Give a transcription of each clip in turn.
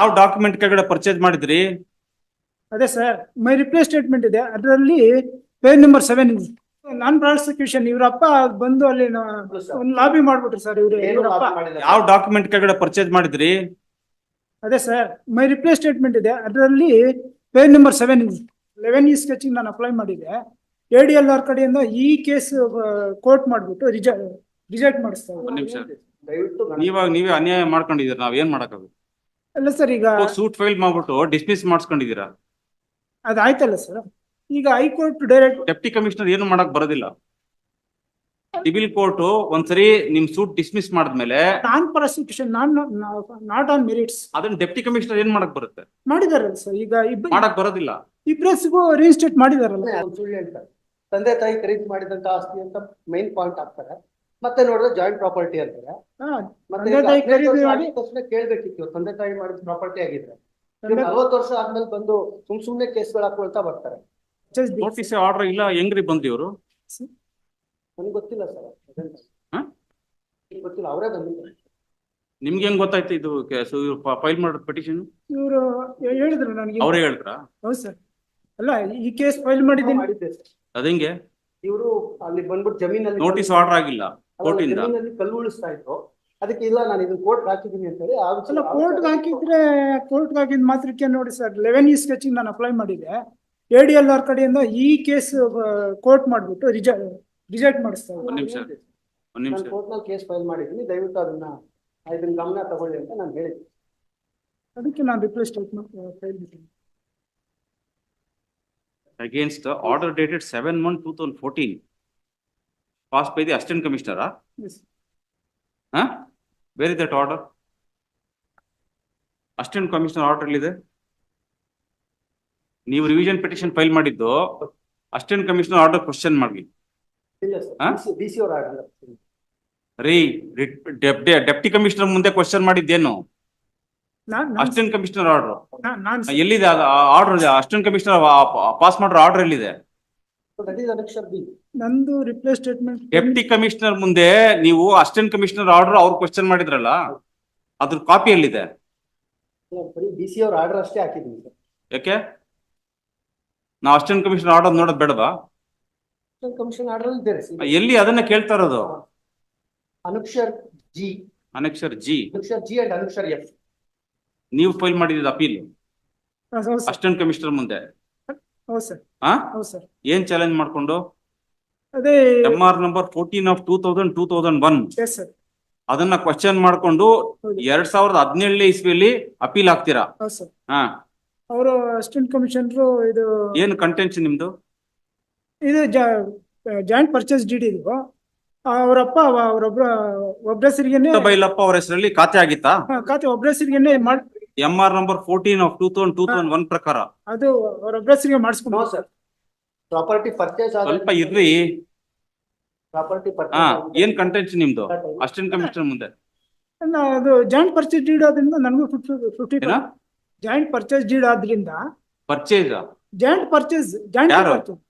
ಯಾವ ಡಾಕ್ಯುಮೆಂಟ್ ಕೆಳಗಡೆ ಪರ್ಚೇಸ್ ಮಾಡಿದ್ರಿ? ಅದೇ ಸರ್ ಮೈ ರಿಪ್ಲೇ ಸ್ಟೇಟ್ಮೆಂಟ್ ಇದೆ. ಅದರಲ್ಲಿ page number seven non prosecution ಇವರಪ್ಪ ಬಂದು ಅಲ್ಲಿ ಒಂದು ಲಾಬಿ ಮಾಡ್ಬಿಟ್ರು ಸರ್ ಇವ್ರು ಇವರಪ್ಪ. ಯಾವ ಡಾಕ್ಯುಮೆಂಟ್ ಕೆಳಗಡೆ ಪರ್ಚೇಸ್ ಮಾಡಿದ್ರಿ? ಅದೇ ಸರ್ ಮೈ ರಿಪ್ಲೇ ಸ್ಟೇಟ್ಮೆಂಟ್ ಇದೆ. ಅದರಲ್ಲಿ ಪೇಜ್ ನಂಬರ್ ಸೆವೆನ್ ಲೆವೆನ್ ಈ ಸ್ಕೆಚಿಂಗ್ ನಾನು ಅಪ್ಲೈ ಮಾಡಿದೆ. ಎ ಡಿ ಎಲ್ ಆರ್ ಕಡೆಯಿಂದ ಈ ಕೇಸ್ ಕೋರ್ಟ್ ಮಾಡ್ಬಿಟ್ಟು ರಿಜೆಕ್ಟ್ ರಿಜೆಕ್ಟ್ ಮಾಡಿಸ್ತಾರೆ ಒಂದ್ ನಿಮಿಷ. ದಯವಿಟ್ಟು ನನ್ನ- ನೀವಾಗ ನೀವೇ ಅನ್ಯಾಯ ಮಾಡ್ಕೊಂಡಿದ್ದೀರಿ. ನಾವ್ ಏನ್ ಮಾಡಕ್ಕಾಗುತ್ತೆ ಅಲ್ಲ ಸರ್ ಈಗ ಸೂಟ್ ಫೈಲ್ ಮಾಡ್ಬಿಟ್ಟು ಡಿಸ್ಮಿಸ್ ಮಾಡಿಸ್ಕೊಂಡಿದ್ದೀರಾ? ಅದಾಯ್ತಲ್ಲ ಸರ್ ಈಗ high court direct deputy commissioner ಏನು ಮಾಡಕ್ ಬರೋದಿಲ್ಲ. ಸಿವಿಲ್ ಕೋರ್ಟ್ ಒಂದ್ಸರಿ ನಿಮ್ ಸೂಟ್ ಡಿಸ್ಮಿಸ್ ಮಾಡಿದ್ಮೇಲೆ non prosecution non not on merits ಅದನ್ನ ಡೆಪ್ಟಿ ಕಮಿಷನರ್ ಏನ್ ಮಾಡಕ್ ಬರುತ್ತೆ? ಮಾಡಿದಾರಲ್ಲ ಸರ್ ಈಗ ಇಬ್ಬ ಮಾಡಕ್ ಬರೋದಿಲ್ಲ. ಇಬ್ರಸ್ಗೂ ರಿಜಿಸ್ಟ್ರೇಟ್ ಮಾಡಿದಾರಲ್ಲ ಸುಳ್ಳು ಹೇಳ್ತಾರೆ. ತಂದೆ ತಾಯಿ ಖರೀದಿ ಮಾಡಿದಂತ ಆಸ್ತಿ ಅಂತ ಮೈನ್ ಪಾಯಿಂಟ್ ಆಗ್ತಾರೆ ಮತ್ತೆ ನೋಡಿದ್ರೆ ಜಾಯಿಂಟ್ ಪ್ರಾಪರ್ಟಿ ಅಂತಾರೆ. ಮತ್ತೆ ತಂದೆ ತಾಯಿ ಖರೀದಿ ಮಾಡಿ. ಕೇಳ್ಬೇಕಿತ್ತು ತಂದೆ ತಾಯಿ ಮಾಡಿದ ಪ್ರಾಪರ್ಟಿ ಆಗಿದ್ರೆ. ತಂದೆ ನಲ್ವತ್ತು ವರ್ಷ ಆದ್ಮೇಲೆ ಬಂದು ಸುಮ್ ಸುಮ್ನೆ ಕೇಸ್ಗಳು ಹಾಕೊಳ್ತಾ ಬರ್ತಾರೆ. ನೋಟಿಸ್ ಆರ್ಡರ್ ಇಲ್ಲ ಹೆಂಗ್ರಿ ಬಂದಿ ಇವರು? ನನಗೆ ಗೊತ್ತಿಲ್ಲ ಸರ್ ಹಾ? ಗೊತ್ತಿಲ್ಲ ಅವರೇ ಬಂದಿದ್ದಾರೆ. ನಿಮ್ಗೆ ಹೆಂಗ್ ಗೊತ್ತಾಯ್ತು ಇದು ಫೈಲ್ ಮಾಡಿದ ಪೆಟಿಷನ್ ಇವರು ಹೇಳಿದ್ರು ನನಗೆ. ಅವರೇ ಹೇಳಿದ್ರ? ಹೌದು ಸರ್. ಅಲ್ಲ ಈ ಕೇಸ್ ಫೈಲ್ ಮಾಡಿದ್ದೀನಿ. ಮಾಡಿದ್ದೆ ಸರ್. ಅದಂಗೆ ಇವರು ಅಲ್ಲಿ ಬಂದ್ಬಿಟ್ಟು ಜಮೀನಲ್ಲಿ ನೋಟಿಸ್ ಆರ್ಡರ್ ಆಗಿಲ್ಲ. ಅಲ್ಲ, ಕೋರ್ಟ್ ಇಂದ ಕಲ್ಲು ಉಳಿಸ್ತಾ ಇದ್ರು. ಅದಕ್ಕೆ ಇಲ್ಲ ನಾನು ಇದನ್ನ ಕೋರ್ಟ್ ಹಾಕಿದೀನಿ ಅಂತ ಹೇಳಿ ಅಲ್ಲ ಕೋರ್ಟ್ಗೆ ಹಾಕಿದ್ರೆ ಕೋರ್ಟ್ ಹಾಕಿದ ಮಾತ್ರಕ್ಕೆ ನೋಡಿ ಸರ್ ಲೆವೆನ್ ಈ ಸ್ಕೆಚಿಂಗ್ ನಾನು ಅಪ್ಲೈ ಮಾಡಿದೆ. ಎ ಡಿ ಎಲ್ ಆರ್ ಕಡೆಯಿಂದ ಈ ಕೇಸ್ ಕೋರ್ಟ್ ಮಾಡ್ಬಿಟ್ಟು ರಿಜೆಕ್ಟ್ ರಿಜೆಕ್ಟ್ ಮಾಡಿಸ್ತಾ ಒಂದ್ ನಿಮಿಷ ಒಂದ್ ನಿಮಿಷ. ಕೋರ್ಟ್ನಲ್ಲಿ ಕೇಸ್ ಫೈಲ್ ಮಾಡಿದೀನಿ ದಯವಿಟ್ಟು ಅದನ್ನ ಇದನ್ನ ಗಮನ ತಗೊಳ್ಳಿ ಅಂತ ನಾನು ಹೇಳಿದ್ದೆ ಅದಕ್ಕೆ ನಾನು request statement file against the order dated seven one two thousand fourteen. Passed by the assistant commissioner, where Yes. Huh? Where is that order? Assistant commissioner order ಎಲ್ಲಿದೆ? ನೀವು ರಿವಿಷನ್ ಪಿಟಿಷನ್ ಫೈಲ್ ಮಾಡಿದ್ದು ಅಸಿಸ್ಟೆಂಟ್ ಕಮಿಷನರ್ ಆರ್ಡರ್ ಕ್ವಶನ್ ಮಾಡಿ ರೀ deputy commissioner ಮುಂದೆ question ಮಾಡಿದ್ದೇನು? Assistant commissioner order ಎಲ್ಲಿದೆ order assistant commissioner pass ಮಾಡೋ order ಎಲ್ಲಿದೆ ದಟ್ ಈಸ್ ಅನಕ್ಷರ್ ಬಿ ನಂದು ರಿಪ್ಲೇ ಸ್ಟೇಟ್ಮೆಂಟ್ ಡೆಪ್ಟಿ ಕಮಿಷನರ್ ಮುಂದೆ ನೀವು ಅಸಿಸ್ಟೆಂಟ್ ಕಮಿಷನರ್ ಆರ್ಡರ್ ಅವ್ರು ಕ್ವಶನ್ ಮಾಡಿದ್ರಲ್ಲ ಅದ್ರ ಕಾಪಿ ಎಲ್ಲಿದೆ? ಬರೀ ಡಿ ಸಿ ಅವ್ರ ಆರ್ಡರ್ ಅಷ್ಟೇ ಹಾಕಿದ್ದೀನಿ ಸರ್. ಯಾಕೆ? ನಾವು ಅಸಿಸ್ಟೆಂಟ್ ಕಮಿಷನರ್ ಆರ್ಡರ್ ನೋಡೋದ್ ಬೇಡವಾ? ಕಮಿಷನ್ ಆರ್ಡರ್ ಇದ್ದಾರೆ ಸರ್. ಎಲ್ಲಿ ಅದನ್ನ ಕೇಳ್ತಾ ಇರೋದು? Annexure G. Annexure G. Annexure G and annexure F. ನೀವು ಫೈಲ್ ಮಾಡಿದ ಅಪೀಲ್ ಅಸಿಸ್ಟೆಂಟ್ ಕಮಿಷನರ್ ಮುಂದೆ. ಹಾ ಹೌದು ಸರ್. ಏನ್ ಚಾಲೆಂಜ್ ಮಾಡ್ಕೊಂಡು? ಅದೇ M R number fourteen of two thousand two thousand one yes sir ಅದನ್ನ ಕ್ವಶನ್ ಮಾಡ್ಕೊಂಡು. ಎರಡ್ ಸಾವಿರದ ಹದಿನೇಳನೇ ಇಸ್ವಿಯಲ್ಲಿ ಅಪೀಲ್ ಆಗ್ತೀರಾ? ಹಾ. ಅವರು ಅಸಿಸ್ಟೆಂಟ್ ಕಮಿಷನರು ಇದು ಏನು ಕಂಟೆಂಟ್ಸ್ ನಿಮ್ದು? ಇದು ಜಾಯಿಂಟ್ ಪರ್ಚೇಸ್ ಡಿ ಡಿ ಇದು. ಅವರಪ್ಪ ಅವರೊಬ್ಬರ ಒಬ್ಬರ ಹೆಸರಿಗೆನೆ ಬೈಲಪ್ಪ ಅವ್ರ ಹೆಸರಲ್ಲಿ ಖಾತೆ ಆಗಿತ್ತಾ? ಖಾತೆ ಒಬ್ಬರ ಹೆಸರಿಗೆನೆ ಮಾಡ್ M R number fourteen of two thousand two thousand one ಪ್ರಕಾರ. ಅದು ಅವ್ರ ನೋ ಮಾಡಿಸ್ಕೊಂಡು ಸರ್. ಪ್ರಾಪರ್ಟಿ ಪರ್ಚೇಸ್ ಸ್ವಲ್ಪ ಇರ್ರಿ. ಪ್ರಾಪರ್ಟಿ ಹಾ ಏನ್ ಕಂಟೆನ್ಸ್ ನಿಮ್ದು? ಅಸಿಸ್ಟೆಂಟ್ ಕಮಿಷನ್ ಮುಂದೆ? ಅದು ಜಾಯಿಂಟ್ ಪರ್ಚೇಸ್ ಡೀಡ್ ಆದ್ರಿಂದ ನನಗೂ ಫಿಫ್ಟಿ ಫಿಫ್ಟಿ ಏನ? ಜಾಯಿಂಟ್ ಪರ್ಚೇಸ್ ಡೀಡ್ ಆದ್ರಿಂದ ಪರ್ಚೇಸ್ ಜಾಯಿಂಟ್ ಪರ್ಚೇಸ್ ಜಾಯಿಂಟ್ ಯಾರು? Purchase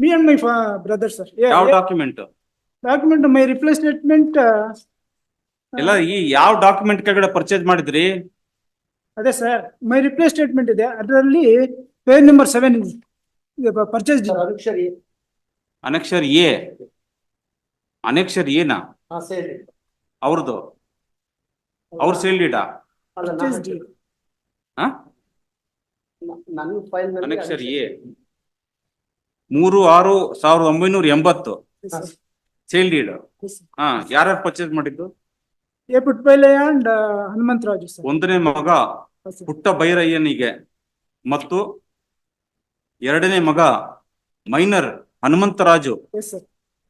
me and my brother sir ಯಾವ document document my replacement statement ಎಲ್ಲ ಈ ಯಾವ ಡಾಕ್ಯುಮೆಂಟ್ ಕೆಳಗಡೆ ಪರ್ಚೇಸ್ ಮಾಡಿದ್ರಿ? ಅದೇ ಸರ್ ಮೈ ರಿಪ್ಲೇಸ್ ಸ್ಟೇಟ್ಮೆಂಟ್ ಇದೆ. ಅದರಲ್ಲಿ ಪೇಜ್ ನಂಬರ್ ಸೆವೆನ್ ಇದೆ. Purchase annexure A. Annexure A? Annexure ಏನಾ ಹಾ ಅವ್ರದ್ದು ಅವ್ರ ಸೇಲ್ ಡೀಟಾ ಅಲ್ಲ ಹಾ ನನ್ನ ಫೈಲ್ನಲ್ಲಿ ಅನಕ್ಷರ್ ಎ. ಮೂರು ಆರು ಸಾವಿರದ ಒಂಬೈನೂರ ಎಂಬತ್ತು. ಸೇಲ್ ಡೀಡ್ ಹಾ ಯಾರ್ಯಾರು ಪರ್ಚೇಸ್ ಮಾಡಿದ್ದು? ಎ ಅಂಡ್ ಹನುಮಂತರಾಜು ಸರ್ ಒಂದನೇ ಮಗ. ಪುಟ್ಟ ಭೈರಯ್ಯನಿಗೆ ಮತ್ತು ಎರಡನೇ ಮಗ ಮೈನರ್ ಹನುಮಂತರಾಜು.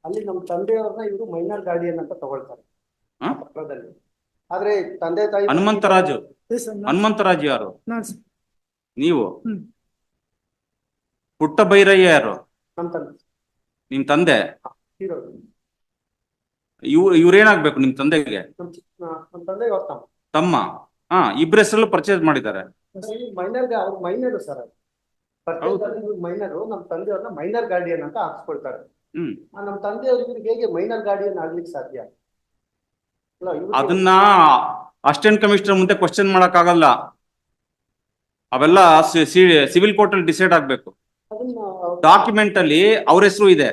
ಅಲ್ಲಿ ನಮ್ಮ ತಂದೆಯವ್ರನ್ನ ಇವರು ಮೈನರ್ ಗಾರ್ಡಿಯನ್ ಅಂತ ತಗೊಳ್ತಾರೆ. ಆದ್ರೆ ತಂದೆ ತಾಯಿ ಹನುಮಂತರಾಜು. ಹನುಮಂತರಾಜು ಯಾರು? ನೀವು. ಪುಟ್ಟ ಭೈರಯ್ಯ ಯಾರು? ನಿಮ್ ತಂದೆ. ಇವ್ ಇವ್ರೇನಾಗ್ಬೇಕು ನಿಮ್ ತಂದೆಗೆ? ತಮ್ಮ. ಹಾ ಇಬ್ರ ಹೆಸರಲ್ಲೂ ಪರ್ಚೇಸ್ ಮಾಡಿದ್ದಾರೆ. ಮೈನರ್ ಅವ್ರ ಮೈನರ್ ಸರ್. ಮೈನರ್ ನಮ್ಮ ತಂದೆಯವ್ರನ್ನ ಮೈನರ್ ಗಾರ್ಡಿಯನ್ ಅಂತ ಹಾಕ್ಸ್ಕೊಳ್ತಾರೆ ಹ್ಮ್. ಆ, ನಮ್ಮ ತಂದೆಯವ್ರ ಹೇಗೆ ಮೈನರ್ ಗಾರ್ಡಿಯನ್ ಆಗ್ಲಿಕ್ಕೆ ಸಾಧ್ಯ? ಅದನ್ನ ಅಸಿಸ್ಟೆಂಟ್ ಕಮಿಷನರ್ ಮುಂದೆ ಕ್ವಶನ್ ಮಾಡಕ್ ಆಗಲ್ಲ ಅವೆಲ್ಲ ಸಿವಿಲ್ ಕೋರ್ಟ್ ಅಲ್ಲಿ ಡಿಸೈಡ್ ಆಗ್ಬೇಕು. ಡಾಕ್ಯುಮೆಂಟ್ ಅಲ್ಲಿ ಅವ್ರ ಹೆಸರು ಇದೆ.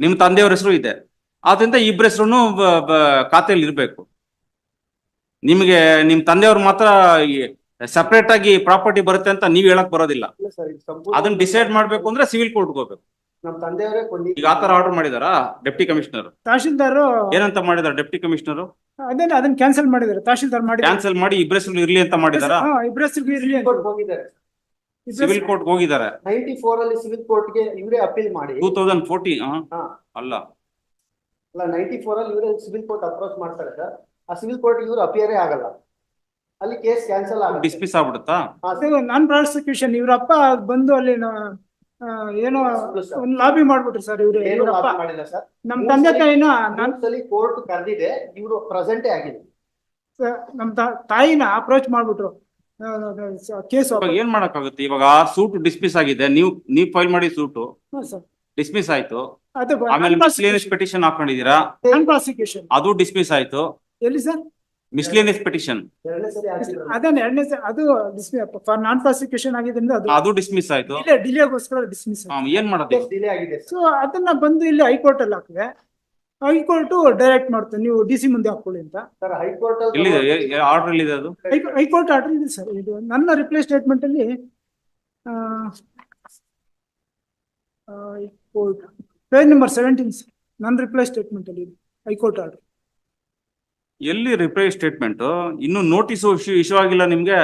ನಿಮ್ ತಂದೆಯವ್ರ ಹೆಸರು ಇದೆ. ಆದ್ರಿಂದ ಇಬ್ಬರ ಹೆಸರು ಖಾತೆಯಲ್ಲಿ ಇರ್ಬೇಕು ನಿಮಗೆ ನಿಮ್ ತಂದೆಯವ್ರು ಮಾತ್ರ ಸಪರೇಟ್ ಆಗಿ ಪ್ರಾಪರ್ಟಿ ಬರುತ್ತೆ ಅಂತ ನೀವ್ ಹೇಳಕ್ ಬರೋದಿಲ್ಲ. ಇಲ್ಲ ಸರ್ ಇದು ಸಂಪೂರ್ಣ ಅದನ್ನ ಡಿಸೈಡ್ ಮಾಡ್ಬೇಕು ಅಂದ್ರೆ ಸಿವಿಲ್ ಕೋರ್ಟ್ ಹೋಗ್ಬೇಕು. ನಮ್ಮ ತಂದೆಯವರೇ ಕೊಂಡಿ ಈಗ ಆತರ ಆರ್ಡರ್ ಮಾಡಿದಾರಾ ಡೆಪ್ಟಿ ಕಮಿಷನರ್ ತಹಶೀಲ್ದಾರ್ ಏನಂತ ಮಾಡಿದಾರ ಡೆಪ್ಟಿ ಕಮಿಷನರ್ ಅದೇನ ಅದನ್ನ ಕ್ಯಾನ್ಸಲ್ ಮಾಡಿದಾರೆ ತಹಶೀಲ್ದಾರ್ ಮಾಡಿ ಕ್ಯಾನ್ಸಲ್ ಮಾಡಿ ಇಬ್ಬರ ಹೆಸರು ಇರ್ಲಿ ಅಂತ ಮಾಡಿದಾರ? ಇಬ್ಬರ ಹೆಸರು ಇರ್ಲಿ ಅಂತ. ಕೋರ್ಟ್ ಹೋಗಿದ್ದಾರೆ. ಸಿವಿಲ್ ಕೋರ್ಟ್ ಹೋಗಿದ್ದಾರೆ. ನೈಂಟಿ ಫೋರ್ ಅಲ್ಲಿ ಸಿವಿಲ್ ಕೋರ್ಟ್ಗೆ ಇವರೇ ಅಪೀಲ್ ಮಾಡಿ. ಟೂ ತೌಸಂಡ್ ಫೋರ್ಟಿ ಹಾ. ಅಲ್ಲ. ಅಲ್ಲ ನೈಂಟಿ ಫೋರ್ ಅಲ್ಲಿ ಇವರೇ ಸಿವಿಲ್ ಕೋರ್ಟ್ ಅಪ್ರೋಚ್ ಮಾಡ್ತಾರೆ ಸರ್. ಆ ಸಿವಿಲ್ ಕೋರ್ಟ್ ಇವರು ಅಪಿಯರೇ ಆಗಲ್ಲ. ಅಲ್ಲಿ ಕೇಸ್ ಕ್ಯಾನ್ಸಲ್ ಆಗುತ್ತೆ. ಡಿಸ್ಮಿಸ್ ಆಗ್ಬಿಡುತ್ತಾ? ನಾನ್ ಪ್ರಾಸಿಕ್ಯೂಷನ್ ಇವ್ರಪ್ಪ ಬಂದು ಅಲ್ಲಿ ನ- ಆ, ಏನೋ ಒಂದ್ ಲಾಬಿ ಮಾಡ್ಬಿಟ್ರು ಸರ್ ಇವ್ರು ಏನು ಇವ್ರಪ್ಪ. ಮಾಡಿಲ್ಲ ಸರ್? ನಮ್ ತಂದೆ ತಾಯಿನ ನನ್ ಸಲಿ ಕೋರ್ಟ್ ಕರೆದಿದೆ ಇವರು ಪ್ರೆಸೆಂಟೇ ಆಗಿದೆ ನಮ್ ತಾ- ತಾಯಿನ ಅಪ್ರೋಚ್ ಮಾಡ್ಬಿಟ್ರು. ಕೇಸ್ ಇವಾಗ ಏನ್ ಮಾಡಕ್ಕಾಗುತ್ತೆ? ಇವಾಗ ಸೂಟ್ ಡಿಸ್ಮಿಸ್ ಆಗಿದೆ ನೀವು ನೀವ್ ಫೈಲ್ ಮಾಡಿ ಸೂಟು ಸರ್. ಡಿಸ್ಮಿಸ್ ಆಯ್ತು. ಅದು ಆಮೇಲೆ ಮಿಸ್ಲೇನಿಯಸ್ ಪೆಟಿಷನ್ ಹಾಕೊಂಡಿದೀರಾ ನಾನ್ ಪ್ರಾಸಿಕ್ಯೂಷನ್ ಅದು ಡಿಸ್ಮಿಸ್ ಆಯ್ತು. ಎಲ್ಲಿ ಸರ್? ಮಿಸ್ಲೇನಿಯಸ್ ಪಿಟಿಷನ್ ಸರಿ ಅದನ್ನ ಎರಡನೇ ಅದು ಅದು ಫಾರ್ ನಾನ್ ಪ್ರಾಸಿಕ್ಯೂಷನ್ ಆಗಿದ್ರಿಂದ ಅದು ಅದು ಡಿಸ್ಮಿಸ್ ಆಯ್ತು. ಡಿಲೇ ಡಿಲೇಗೋಸ್ಕರ ಡಿಸ್ಮಿಸ್ ಆ, ಏನ್ ಮಾಡೋದು? ಡಿಲೇ ಆಗಿದೆ ಸೊ ಅದನ್ನ ಬಂದು ಇಲ್ಲಿ ಹೈಕೋರ್ಟ್ ಅಲ್ಲಿ ಹಾಕಿದೆ. ಹೈಕೋರ್ಟ್ ಡೈರೆಕ್ಟ್ ಮಾಡ್ತೀನಿ ನೀವು ಡಿಸಿ ಮುಂದೆ ಹಾಕೊಳ್ಳಿ ಅಂತ. ಸರ್ ಹೈಕೋರ್ಟ್ ಎಲ್ಲಿದೆ? ಆರ್ಡರ್ ಎಲ್ಲಿದೆ ಅದು? ಹೈ- ಹೈಕೋರ್ಟ್ ಆರ್ಡರ್ ಇದೆ ಸರ್ ಇದು ನನ್ನ ರಿಪ್ಲೈ ಸ್ಟೇಟ್ಮೆಂಟ್ ಅಲ್ಲಿ ಆ, ಆ, high court page number seventeen ನನ್ನ ರಿಪ್ಲೈ ಸ್ಟೇಟ್ಮೆಂಟ್ ಅಲ್ಲಿ ಇದೆ ಹೈಕೋರ್ಟ್ ಆರ್ಡರ್ ಎಲ್ಲಿ ರಿಪ್ಲೈ ಸ್ಟೇಟ್ಮೆಂಟ್ ಇನ್ನು ನೋಟಿಸ್ ಇಶ್ಯೂ ಇಶ್ಯೂ ಆಗಿಲ್ಲ ನಿಮ್ಗೆ?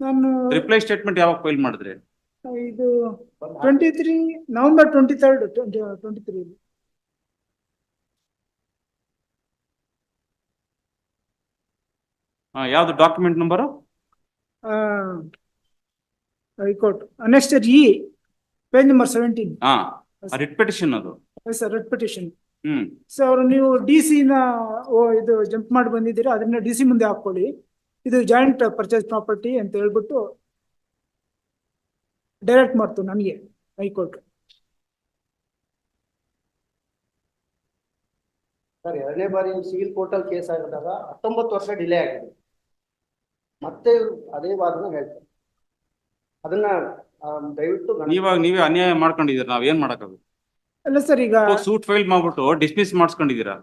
ನಾನು ರಿಪ್ಲೈ ಸ್ಟೇಟ್ಮೆಂಟ್ ಯಾವಾಗ ಫೈಲ್ ಮಾಡಿದ್ರಿ? ಇದು twenty three November twenty third twenty three ಯಾವ್ದು document number high court. Next E page number seventeen ಹಾ ರಿಟ್ ಪೆಟಿಷನ್ ಅದು. ಸರ್ ರಿಟ್ ಪಿಟಿಷನ್ ಸೊ ಅವರು ನೀವು ಡಿ ಸಿ ನ ಓ ಇದು ಜಂಪ್ ಮಾಡಿ ಬಂದಿದ್ದೀರಾ ಅದನ್ನ ಡಿ ಸಿ ಮುಂದೆ ಹಾಕೊಳ್ಳಿ ಇದು ಜಾಯಿಂಟ್ ಪರ್ಚೇಸ್ ಪ್ರಾಪರ್ಟಿ ಅಂತ ಹೇಳ್ಬಿಟ್ಟು ಡೈರೆಕ್ಟ್ ಮಾಡ್ತು ನನಗೆ ಹೈಕೋರ್ಟ್ ಸರ್ ಎರಡನೇ ಬಾರಿ ಸಿವಿಲ್ ಕೋರ್ಟ್ ಅಲ್ಲಿ ಕೇಸ್ ಆಗಿದಾಗ ಹತ್ತೊಂಬತ್ತು ವರ್ಷ ಡಿಲೇ ಆಗಿದೆ. ಮತ್ತೆ ಅದೇ ವಾದನ ಹೇಳ್ತಾರೆ. ಅದನ್ನ ದಯವಿಟ್ಟು ಇವಾಗ ನೀವೇ ಅನ್ಯಾಯ ಮಾಡ್ಕೊಂಡಿದೀರ ನಾವ್ ಏನ್ ಮಾಡಕ್ಕಾಗುತ್ತೆ ಅಲ್ಲ ಸರ್ ಈಗ ಸೂಟ್ ಫೈಲ್ ಮಾಡ್ಬಿಟ್ಟು ಡಿಸ್ಮಿಸ್ ಮಾಡಿಸ್ಕೊಂಡಿದ್ದೀರಾ?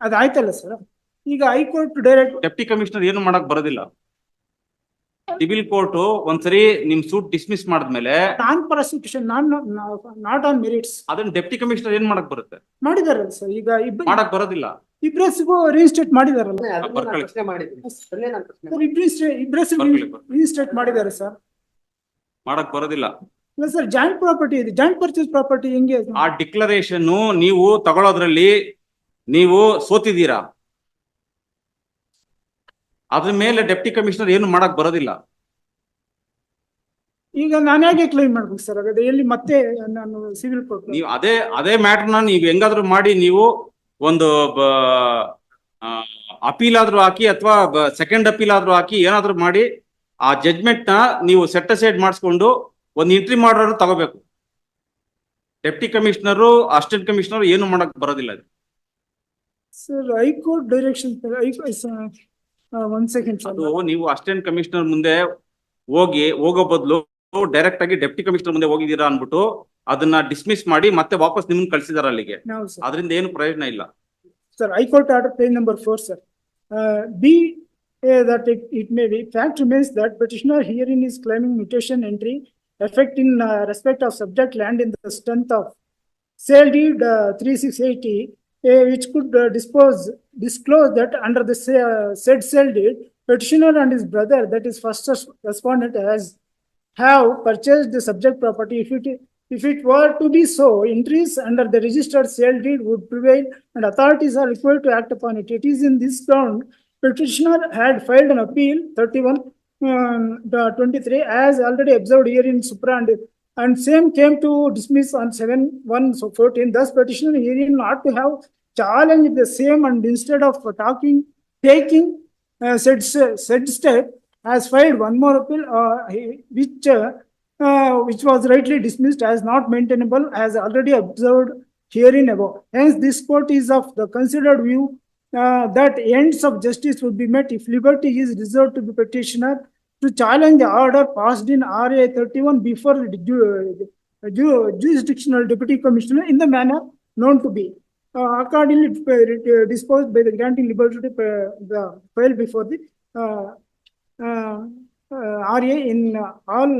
ಅದಾಯ್ತಲ್ಲ ಸರ್. ಈಗ high court direct deputy commissioner ಏನು ಮಾಡಕ್ ಬರೋದಿಲ್ಲ. ಸಿವಿಲ್ ಕೋರ್ಟ್ ಒಂದ್ಸರಿ ನಿಮ್ ಸೂಟ್ ಡಿಸ್ಮಿಸ್ ಮಾಡಿದ್ಮೇಲೆ non prosecution non not on merits ಅದನ್ನ ಡೆಪ್ಟಿ ಕಮಿಷನರ್ ಏನ್ ಮಾಡಕ್ ಬರುತ್ತೆ? ಮಾಡಿದಾರಲ್ಲ ಸರ್. ಈಗ ಇಬ್ಬರು ಮಾಡಕ್ ಬರೋದಿಲ್ಲ. ಇಬ್ರಸ್ಗೂ ರಿಜಿಸ್ಟ್ರೇಟ್ ಮಾಡಿದಾರಲ್ಲ. ಇಬ್ರಸ್ ಬರ್ಕೊಳ್ಳಿ. ರಿಜಿಸ್ಟ್ರೇಟ್ ಮಾಡಿದ್ದಾರೆ ಸರ್. ಮಾಡಕ್ ಬರೋದಿಲ್ಲ. ಇಲ್ಲ ಸರ್ ಜಾಯಿಂಟ್ ಪ್ರಾಪರ್ಟಿ ಇದೆ. ಜಾಯಿಂಟ್ ಪರ್ಚೇಸ್ ಪ್ರಾಪರ್ಟಿ ಹೆಂಗೆ ಆ ಡಿಕ್ಲರೇಷನ್ ನೀವು ತಗೊಳ್ಳೋದ್ರಲ್ಲಿ ನೀವು ಸೋತಿದ್ದೀರಾ? ಅದ್ರ ಮೇಲೆ ಡೆಪ್ಟಿ ಕಮಿಷನರ್ ಏನು ಮಾಡಕ್ ಬರೋದಿಲ್ಲ. ಈಗ ನಾನು ಹೇಗೆ ಕ್ಲೈಮ್ ಮಾಡ್ಬೇಕು ಸರ್? ಹಾಗಾದ್ರೆ ಎಲ್ಲಿ ಮತ್ತೆ ನಾನು ಸಿವಿಲ್ ಕೋರ್ಟ್ ನೀವು ಅದೇ ಅದೇ ಮ್ಯಾಟರ್ನ ನೀವು ಹೆಂಗಾದ್ರೂ ಮಾಡಿ ನೀವು ಒಂದು ಅಪೀಲ್ ಆದ್ರೂ ಹಾಕಿ ಅಥವಾ ಸೆಕೆಂಡ್ ಅಪೀಲ್ ಆದ್ರೂ ಹಾಕಿ ಏನಾದ್ರೂ ಮಾಡಿ ಆ ಜಡ್ಮೆಂಟ್ನ ನೀವು ಸೆಟ್ ಅಸೈಡ್ ಮಾಡಿಸ್ಕೊಂಡು ಒಂದು ಎಂಟ್ರಿ ಮಾಡೋರು ತಗೋಬೇಕು. ಡೆಪ್ಟಿ ಕಮಿಷನರು ಅಸಿಸ್ಟೆಂಟ್ ಕಮಿಷನರ್ ಏನು ಮಾಡಕ್ ಬರೋದಿಲ್ಲ ಅದು ಸರ್ ಹೈಕೋರ್ಟ್ ಡೈರೆಕ್ಷನ್ ಒಂದ್ ಸೆಕೆಂಡ್ ಅದು ನೀವು ಅಸಿಸ್ಟೆಂಟ್ ಕಮಿಷನರ್ ಮುಂದೆ ಹೋಗಿ ಹೋಗೋ ಬದಲು ಡೈರೆಕ್ಟ್ ಆಗಿ ಡೆಪ್ಟಿ ಕಮಿಷನರ್ ಮುಂದೆ ಹೋಗಿದ್ದೀರಾ ಅನ್ಬಿಟ್ಟು ಅದನ್ನ ಡಿಸ್ಮಿಸ್ ಮಾಡಿ ಮತ್ತೆ ವಾಪಸ್ ನಿಮ್ಮನ್ನ ಕಳಿಸಿದಾರ ಅಲ್ಲಿಗೆ. ಅದರಿಂದ ಏನು ಪ್ರಯೋಜನ ಇಲ್ಲ. Sir high court order page number four sir B that it it may be fact may that fact remains that petitioner herein is claiming mutation entry effect in uh, respect of subject land in the strength of sale deed uh, three six eighty, eh, which could uh, dispose, disclose that under the uh, said sale deed, petitioner and his brother, that is first respondent has have purchased the subject property if it, if it were to be so, entries under the registered sale deed would prevail and authorities are required to act upon it. It is in this ground petitioner had filed an appeal thirty-one um, the twenty-three as already observed here in Supra and and same came to dismiss on seven one so fourteen. Thus petitioner herein ought to have challenged the same and instead of talking, taking uh, said said step has filed one more appeal uh, which uh, uh, which was rightly dismissed as not maintainable as already observed herein above. Hence, this court is of the considered view uh, that ends of justice would be met if liberty is reserved to the petitioner to challenge the order passed in RA thirty-one before the ju- ju- jurisdictional deputy commissioner in the manner known to be uh, accordingly uh, disposed by the granting liberty to uh, the file before the uh, uh, uh, RA in uh, all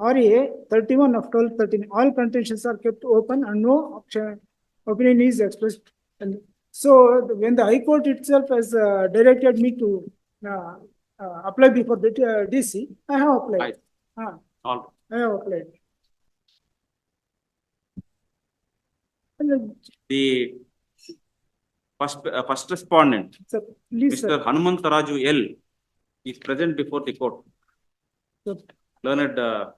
RA thirty-one of twelve thirteen, all contentions are kept open and no option- opinion is expressed. And so when the High Court itself has uh, directed me to uh, uh, apply before the uh, DC, I have applied. Right. Ah, All I have applied. The first, uh, first respondent, sir, please, Mr. sir, Hanumantaraju L is present before the court. Sir. Learned, uh,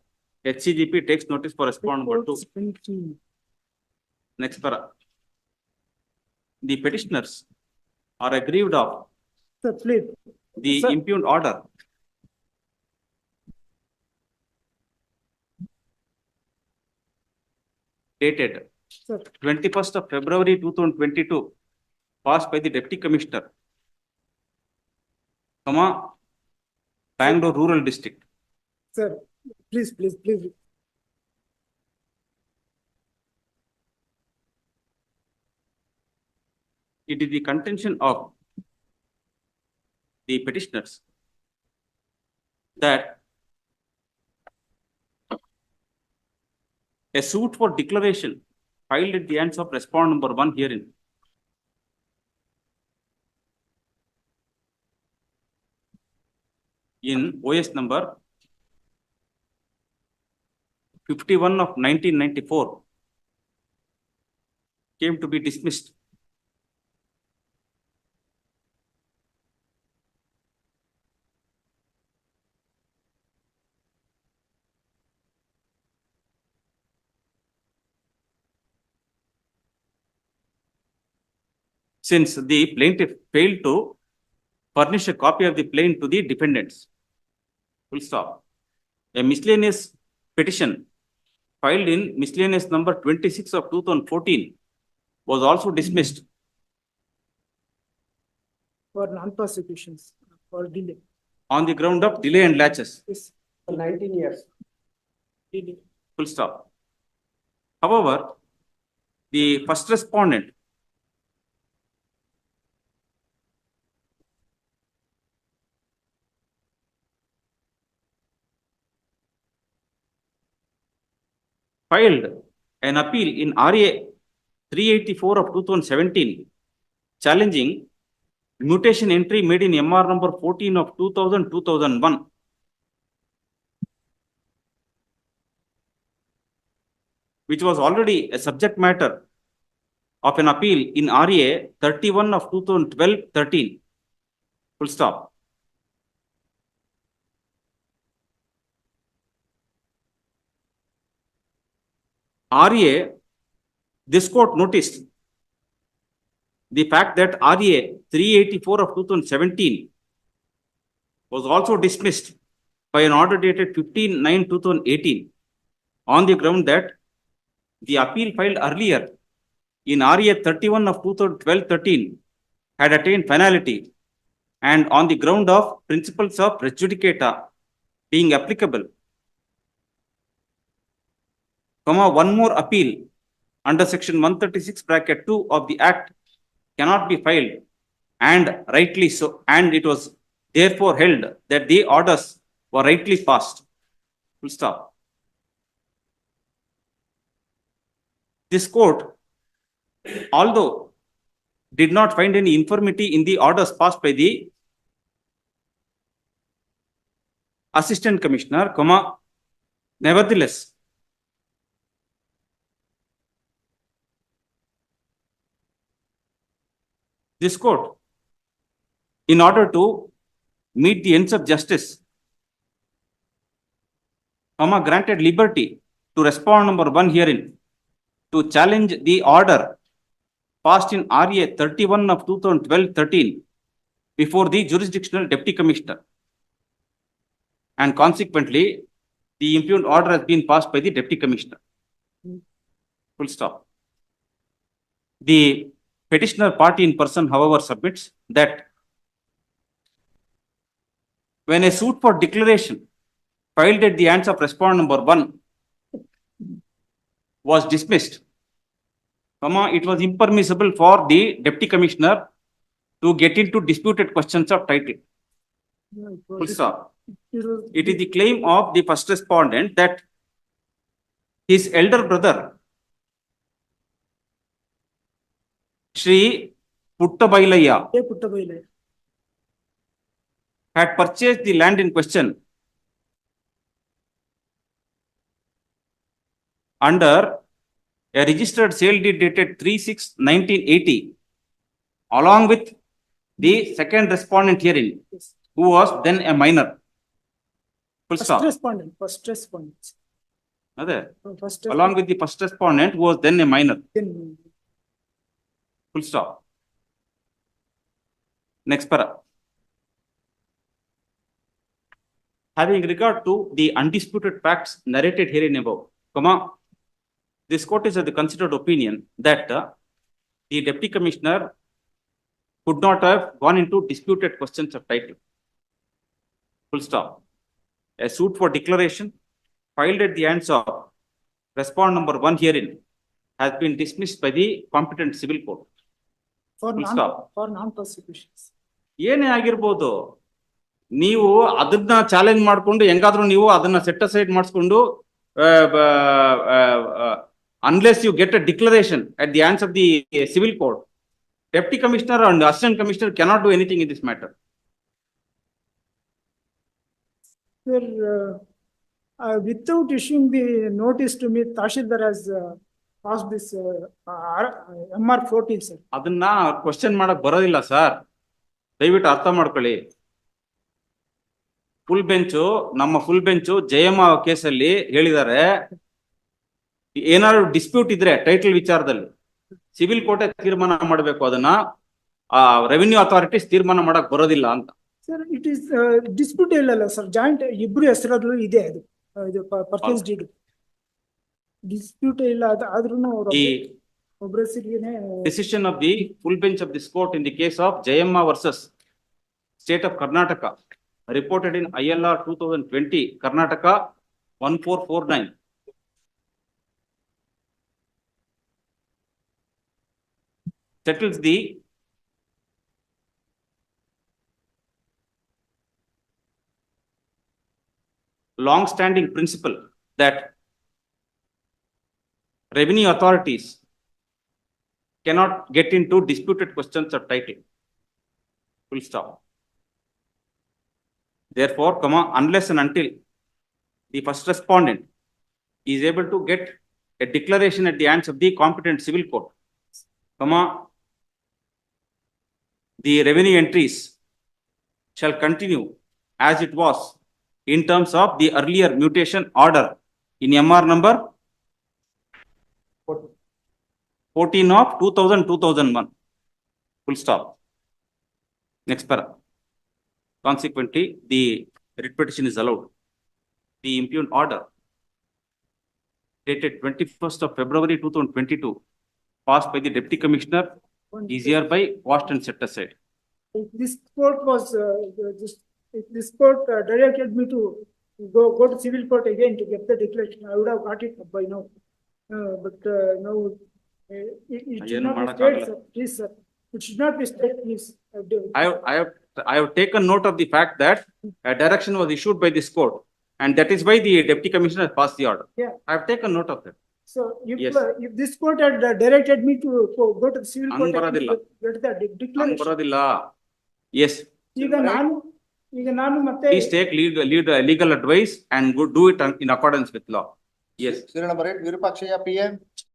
HCGP takes notice for respondent number two. reports twenty. Next para. The petitioners are aggrieved of Sir, please, the Sir. impugned order. Dated sir, twenty-first of February two thousand twenty-two, passed by the deputy commissioner. Comma, Bangalore Rural District. sir, please, please, please. It is the contention of the petitioners that a suit for declaration filed at the ends of respondent number one herein. In OS number fifty-one of nineteen ninety-four came to be dismissed since the plaintiff failed to furnish a copy of the plaint to the defendants. Full stop. A miscellaneous petition filed in miscellaneous number twenty-six of two thousand fourteen was also dismissed For non-prosecutions, for delay. on the ground of delay and latches. Yes, For nineteen years. delay. Full stop. However, the first respondent filed an appeal in RA three eighty-four of two thousand seventeen challenging mutation entry made in MR number fourteen of 2000 2001 which was already a subject matter of an appeal in RA thirty-one of 2012-13. Full stop. RA, this court noticed the fact that RA three eighty-four of two thousand seventeen was also dismissed by an order dated 15-9-2018 on the ground that the appeal filed earlier in RA thirty-one of 2012-13 had attained finality and on the ground of principles of res judicata being applicable. Comma, one more appeal under section one thirty-six bracket two of the act cannot be filed and rightly so, and it was therefore held that the orders were rightly passed. Full stop. This court, although did not find any infirmity in the orders passed by the assistant commissioner, comma, nevertheless, this court, in order to meet the ends of justice, comma, granted liberty to respond number one herein to challenge the order passed in RA thirty-one of 2012-13 before the jurisdictional deputy commissioner. And consequently, the impugned order has been passed by the deputy commissioner. Hmm. Full stop. The petitioner party in person, however, submits that when a suit for declaration filed at the hands of respondent number one was dismissed, it was impermissible for the deputy commissioner to get into disputed questions of title. Full. It is the claim of the first respondent that his elder brother, Sri Puttabailaya had purchased the land in question under a registered sale deed dated 3 1980 along with the second respondent herein, yes. who was then a minor. First stop. respondent, first respondent. Respondent. Oh, along with the first respondent, who was then a minor. Then, full stop. Next para. Having regard to the undisputed facts narrated herein above, comma, this court is of the considered opinion that uh, the deputy commissioner could not have gone into disputed questions of title. Full stop. A suit for declaration filed at the hands of respondent number one herein has been dismissed by the competent civil court. ಏನೇ ಆಗಿರ್ಬೋದು ನೀವು ಅದನ್ನ challenge ಮಾಡ್ಕೊಂಡು ಹೆಂಗಾದ್ರೂ ನೀವು ಅದನ್ನ set aside ಮಾಡಿಸ್ಕೊಂಡು unless you get a declaration at the hands of the civil court deputy commissioner and assistant commissioner cannot do anything in this matter without issuing the notice to the tahsildar to me, this M R fourteen sir. ಅದನ್ನ question ಮಾಡಕ್ ಬರೋದಿಲ್ಲ sir ದಯವಿಟ್ಟು ಅರ್ಥ ಮಾಡ್ಕೊಳ್ಳಿ. Full bench ನಮ್ಮ full bench Jayamma ಕೇಸಲ್ಲಿ ಹೇಳಿದ್ದಾರೆ ಏನಾದ್ರು ಡಿಸ್ಪ್ಯೂಟ್ ಇದ್ರೆ ಟೈಟಲ್ ವಿಚಾರದಲ್ಲಿ ಸಿವಿಲ್ ಕೋರ್ಟೆ ತೀರ್ಮಾನ ಮಾಡಬೇಕು ಅದನ್ನ ಆ ರೆವಿನ್ಯೂ ಅಥಾರಿಟೀಸ್ ತೀರ್ಮಾನ ಮಾಡಕ್ ಬರೋದಿಲ್ಲ ಅಂತ. ಸರ್ ಇಟ್ ಇಸ್ ಡಿಸ್ಪ್ಯೂಟ್ ಇಲ್ಲಲ್ಲ ಸರ್ ಜಾಯಿಂಟ್ ಇಬ್ರು ಹೆಸರಲ್ಲೂ ಇದೆ ಅದು ಇದು ಪರ್ಚೇಸ್ ಡೀಡ್ ಡಿಸ್ಪ್ಯೂಟ್ ಇಲ್ಲ ಅದ ಆದ್ರೂನು ಅವ್ರು ಈ ಒಬ್ಬರ ಹೆಸರಿಗೆನೆ decision of the full bench of this court in the case of Jayamma versus State of Karnataka, reported in ILR two thousand twenty, Karnataka one four four nine. Settles the long-standing principle that revenue authorities cannot get into disputed questions of title. Full stop. Therefore, comma, unless and until the first respondent is able to get a declaration at the hands of the competent civil court, comma, the revenue entries shall continue as it was in terms of the earlier mutation order in MR number fourteen of 2000 2001. Full stop. Next para. Consequently, the writ petition is allowed. The impugned order dated twenty-first of February two thousand twenty-two, passed by the deputy commissioner, is hereby quashed and set aside. If this court was, uh, this, if this court uh, directed me to go, go to civil court again to get the declaration, I would have got it by now. Uh, but, uh, now, uh, it, it should ಏನು not be ಮಾಡಕ್ಕಾಗಲ್ಲ. stayed, sir, please, sir. It should not be stayed, please. Uh, do- I have, I have, I have taken note of the fact that a direction was issued by this court. And that is why the deputy commissioner passed the order. Yeah. I have taken note of that. So if, Yes. uh, if this court had uh, directed me to go, go to the civil court. Hang and ಬರೋದಿಲ್ಲ. Get the de- hang declaration. ಬರೋದಿಲ್ಲ. Yes, ಈಗ ನಾನು, ಈಗ ನಾನು ಮತ್ತೆ. please take lead, lead, legal advice and go do it in accordance with law. Yes. Serial number eight, Virupaksha P M.